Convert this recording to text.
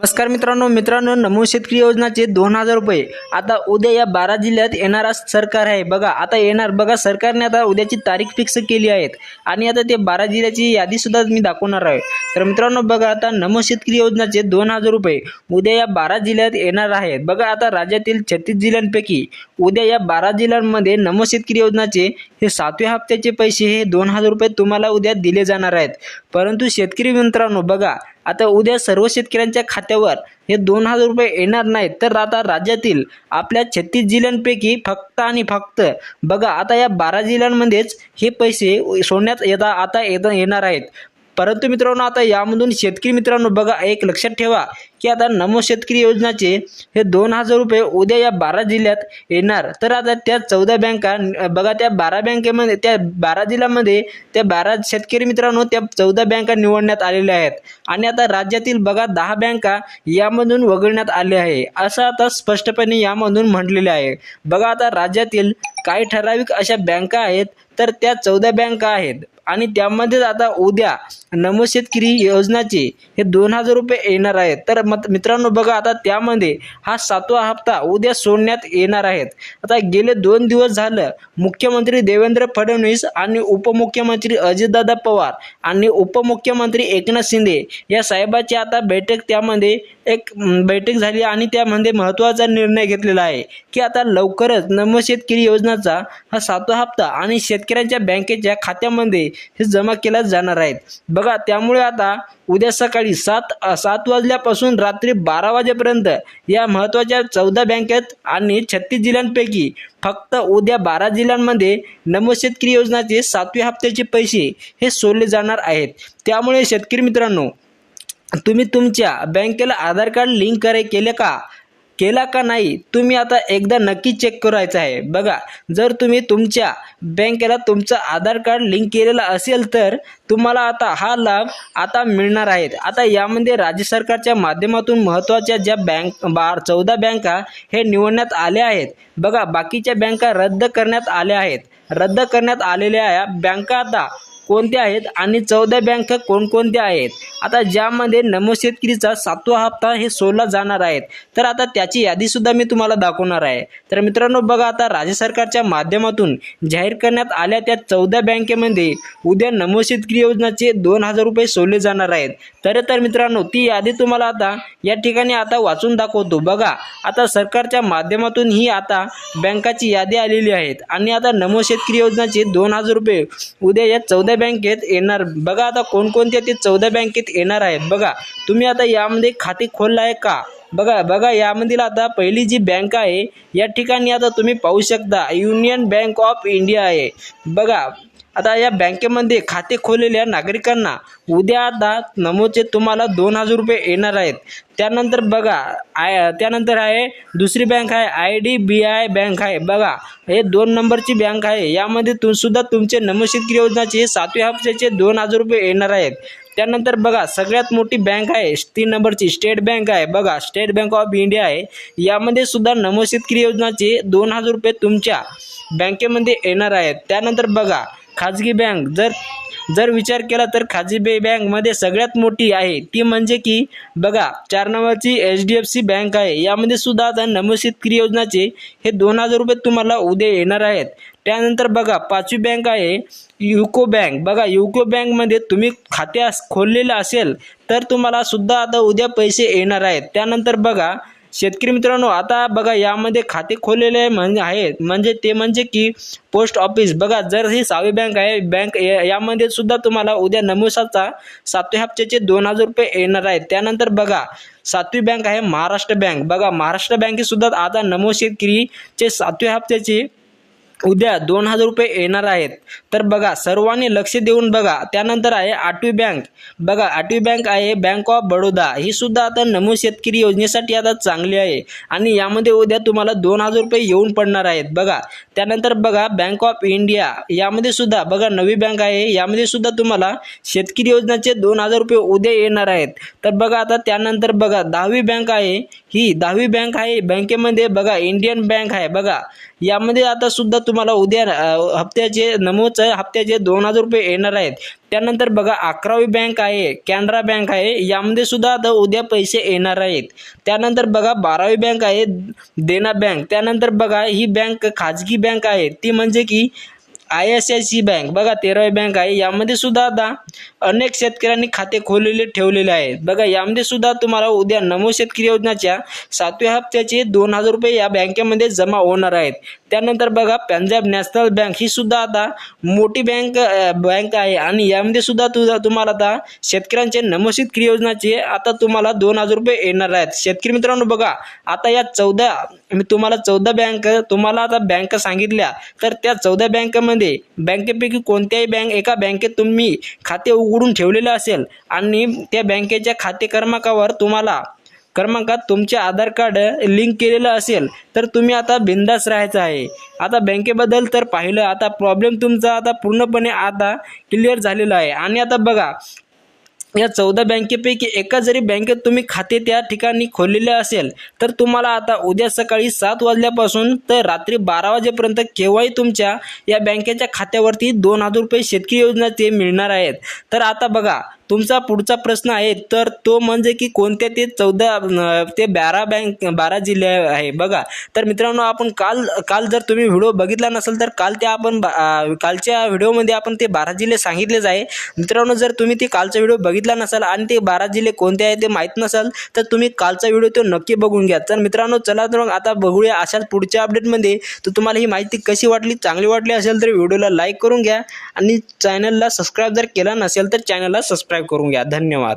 नमस्कार मित्रांनो मित्रांनो नमो शेतकरी योजनाचे दोन हजार रुपये. आता उद्या या बारा जिल्ह्यात येणार सरकार आहे. बघा आता येणार बघा सरकारने आता उद्याची तारीख फिक्स केली आहेत. आणि आता ते बारा जिल्ह्याची यादी सुद्धा मी दाखवणार आहे. तर मित्रांनो बघा आता नमो शेतकरी योजनाचे दोन हजार रुपये उद्या या बारा जिल्ह्यात येणार आहेत. बघा आता राज्यातील छत्तीस जिल्ह्यांपैकी उद्या या बारा जिल्ह्यांमध्ये नमो शेतकरी योजनाचे हे सातव्या हप्त्याचे पैसे हे दोन हजार रुपये तुम्हाला उद्या दिले जाणार आहेत. परंतु शेतकरी मित्रांनो बघा आता उद्या सर्व शेतकऱ्यांच्या खात्यावर हे दोन हजार रुपये येणार नाहीत. तर आता राज्यातील आपल्या छत्तीस जिल्ह्यांपैकी फक्त आणि फक्त बघा आता या बारा जिल्ह्यांमध्येच हे पैसे सोडण्यात येता आता येणार आहेत. परंतु मित्रांनो आता यामधून शेतकरी मित्रांनो बघा एक लक्षात ठेवा की आता नमो शेतकरी योजनाचे हे दोन हजार रुपये उद्या या बारा जिल्ह्यात येणार. तर आता त्या चौदा बँका बघा त्या बारा बँकेमध्ये त्या बारा जिल्ह्यामध्ये त्या बारा शेतकरी मित्रांनो त्या चौदा बँका निवडण्यात आलेल्या आहेत. आणि आता राज्यातील बघा दहा बँका यामधून वगळण्यात आले आहे. असं आता स्पष्टपणे यामधून म्हटलेले आहे. बघा आता राज्यातील काही ठराविक अशा बँका आहेत तर त्या चौदा बँका आहेत. आणि त्यामध्येच आता उद्या नमो शेतकरी योजनाचे हे दोन हजार रुपये येणार आहेत. तर मत मित्रांनो बघा आता त्यामध्ये हा सातवा हप्ता उद्या सोडण्यात येणार आहेत. आता गेले दोन दिवस झालं मुख्यमंत्री देवेंद्र फडणवीस आणि उपमुख्यमंत्री अजितदादा पवार आणि उपमुख्यमंत्री एकनाथ शिंदे या साहेबाची आता बैठक त्यामध्ये एक बैठक झाली आणि त्यामध्ये महत्त्वाचा निर्णय घेतलेला आहे की आता लवकरच नमशेतकरी योजनाचा हा सातवा हप्ता आणि शेतकऱ्यांच्या बँकेच्या खात्यामध्ये हे जमा केल्या जाणार आहेत. बघा त्यामुळे आता उद्या सकाळी सात सात वाजल्यापासून रात्री बारा वाजेपर्यंत या महत्त्वाच्या चौदा बँकेत आणि छत्तीस जिल्ह्यांपैकी फक्त उद्या बारा जिल्ह्यांमध्ये नमो शेतकरी योजनाचे सातव्या हप्त्याचे पैसे हे सोडले जाणार आहेत. त्यामुळे शेतकरी मित्रांनो तुम्ही तुमच्या बँकेला आधार कार्ड लिंक करे केले का? केला का नाही तुम्ही आता एकदा नक्की चेक करायचं आहे. बघा जर तुम्ही तुमच्या बँकेला तुमचं आधार कार्ड लिंक केलेलं असेल तर तुम्हाला आता हा लाभ आता मिळणार आहेत. आता यामध्ये राज्य सरकारच्या माध्यमातून महत्त्वाच्या ज्या बँक बार चौदा बँका हे निवडण्यात आल्या आहेत. बघा बाकीच्या बँका रद्द करण्यात आल्या आहेत. रद्द करण्यात आलेल्या या बँका आता कोणत्या आहेत आणि चौदा बँका कोणकोणत्या आहेत? आता ज्यामध्ये नमो शेतकरीचा सातवा हप्ता हे सोडला जाणार आहेत तर आता त्याची यादीसुद्धा मी तुम्हाला दाखवणार आहे. तर मित्रांनो बघा आता राज्य सरकारच्या माध्यमातून जाहीर करण्यात आल्या त्या चौदा बँकेमध्ये उद्या नमो शेतकरी योजनाचे दोन हजार रुपये सोडले जाणार आहेत. तर तर मित्रांनो ती यादी तुम्हाला आता या ठिकाणी आता वाचून दाखवतो. बघा आता सरकारच्या माध्यमातून ही आता बँकाची यादी आलेली आहेत. आणि आता नमो शेतकरी योजनाचे दोन हजार रुपये उद्या या चौदा बँकेत येणार. बघा आता कोणकोणत्या ते चौदा बँकेत येणार आहेत. बघा तुम्ही आता यामध्ये खाते खोललं आहे का? बघा बघा यामधील आता पहिली जी बँक आहे या ठिकाणी आता तुम्ही पाहू शकता युनियन बँक ऑफ इंडिया आहे. बघा आता या बँकेमध्ये खाते खोललेल्या नागरिकांना उद्या आता नमोचे तुम्हाला दोन हजार रुपये येणार आहेत. त्यानंतर बघा आय त्यानंतर आहे दुसरी बँक आहे I D B I bank आहे. बघा हे दोन नंबरची बँक आहे. यामध्ये तु सुद्धा तुमचे नमो योजनाचे सातव्या हप्त्याचे दोन हजार रुपये येणार आहेत. त्यानंतर बघा सगळ्यात मोठी बँक आहे. तीन नंबरची स्टेट बँक आहे. बघा स्टेट बँक ऑफ इंडिया आहे. यामध्ये सुद्धा नमो शेतकरी योजनाचे दोन हजार रुपये तुमच्या बँकेमध्ये येणार आहेत. त्यानंतर बघा खाजगी बँक जर जर विचार केला तर खाजगी बँकमध्ये सगळ्यात मोठी आहे. ती म्हणजे की बघा चार नंबरची H D F C bank आहे. यामध्ये सुद्धा आता नमो शेतकरी योजनाचे हे दोन हजार रुपये तुम्हाला उद्या येणार आहेत. त्यानंतर बघा पाचवी बँक आहे युको बँक बघा युको बँकमध्ये तुम्ही खाते खोललेलं असेल तर तुम्हाला सुद्धा आता उद्या पैसे येणार आहेत. त्यानंतर बघा शेतकरी मित्रांनो आता बघा यामध्ये खाते खोललेले म्हणजे आहेत. म्हणजे ते म्हणजे की पोस्ट ऑफिस बघा जर ही सहावी बँक आहे बँक या- यामध्ये सुद्धा तुम्हाला उद्या नमोसाचा सातव्या हप्त्याचे दोन हजार रुपये येणार आहेत. त्यानंतर बघा सातवी बँक आहे महाराष्ट्र बँक बघा महाराष्ट्र बँकेसुद्धा आता नमो शेतकरीचे सातव्या हप्त्याचे उद्या दोन हजार रुपये येणार आहेत. तर बघा सर्वांनी लक्ष देऊन बघा. त्यानंतर आहे आठवी बँक. बघा आठवी बँक आहे बँक ऑफ बडोदा ही सुद्धा आता नमो शेतकरी योजनेसाठी आता चांगली आहे. आणि यामध्ये उद्या तुम्हाला दोन हजार रुपये येऊन पडणार आहेत. बघा त्यानंतर बघा बँक ऑफ इंडिया यामध्ये सुद्धा बघा नवी बँक आहे. यामध्ये सुद्धा तुम्हाला शेतकरी योजनाचे दोन हजार रुपये उद्या येणार आहेत. तर बघा आता त्यानंतर बघा दहावी बँक आहे. ही दहावी बँक आहे. बँकेमध्ये बघा इंडियन बँक आहे. बघा यामध्ये आता सुद्धा तुम्हाला उद्या हप्त्याचे नमोच हप्त्याचे दोन हजार रुपये येणार आहेत. त्यानंतर बघा अकरावी बँक आहे कॅनरा बँक आहे यामध्ये सुद्धा आता उद्या पैसे येणार आहेत. त्यानंतर बघा बारावी बँक आहे देना बँक. त्यानंतर बघा ही बँक खाजगी बँक आहे. ती म्हणजे की I S I C bank. बघा तेरावी बँक आहे. यामध्ये सुद्धा आता अनेक शेतकऱ्यांनी खाते खोललेले ठेवलेले आहेत. बघा यामध्ये सुद्धा तुम्हाला उद्या नमो शेतकरी योजनाच्या सातव्या हप्त्याचे दोन हजार रुपये या बँकेमध्ये जमा होणार आहेत. त्यानंतर बघा पंजाब नॅशनल बँक ही सुद्धा आता मोठी बँक बँक आहे. आणि यामध्ये सुद्धा तुझा तुम्हाला आता शेतकऱ्यांचे नमो शेतकरी योजनाचे आता तुम्हाला दोन हजार रुपये येणार आहेत. शेतकरी मित्रांनो बघा आता या चौदा मी तुम्हाला चौदा बँक तुम्हाला आता बँक सांगितल्या तर त्या चौदा बँकेमध्ये बँकेपैकी कोणत्याही बँक एका बँकेत तुम्ही खाते उघडून ठेवलेलं असेल आणि त्या बँकेच्या खाते क्रमांकावर तुम्हाला क्रमांकात तुमचे आधार कार्ड लिंक केलेलं असेल तर तुम्ही आता बिंदास राहायचं आहे. आता बँकेबद्दल तर पाहिलं आता प्रॉब्लेम तुमचा आता पूर्णपणे आता क्लिअर झालेला आहे. आणि आता बघा या चौदा बँकेपैकी एका जरी बँकेत तुम्ही खाते त्या ठिकाणी खोललेले असेल तर तुम्हाला आता उद्या सकाळी सात वाजल्यापासून तर रात्री बारा वाजेपर्यंत केव्हाही तुमच्या या बँकेच्या खात्यावरती दोन हजार रुपये शेतकरी योजनाचे मिळणार आहेत. तर आता बघा तुमचा पुढचा प्रश्न आहे तर तो म्हणजे की कोणत्या ते चौदा ते बारा बँक बारा जिल्हे आहे बघा. तर मित्रांनो आपण काल काल जर तुम्ही व्हिडिओ बघितला नसेल तर काल त्या आपण बा- कालच्या व्हिडिओमध्ये आपण ते बारा जिल्हे सांगितलेच आहे. मित्रांनो जर तुम्ही ते कालचा व्हिडिओ बघितला नसाल आणि ते बारा जिल्हे कोणते आहे ते माहीत नसाल तर तुम्ही कालचा व्हिडिओ तो नक्की बघून घ्या. तर मित्रांनो चला तर मग आता बघूया अशाच पुढच्या अपडेटमध्ये तर तुम्हाला ही माहिती कशी वाटली चांगली वाटली असेल तर व्हिडिओला लाईक करून घ्या. आणि चॅनलला सबस्क्राईब जर केला नसेल तर चॅनलला सबस्क्राईब करून घ्या. धन्यवाद.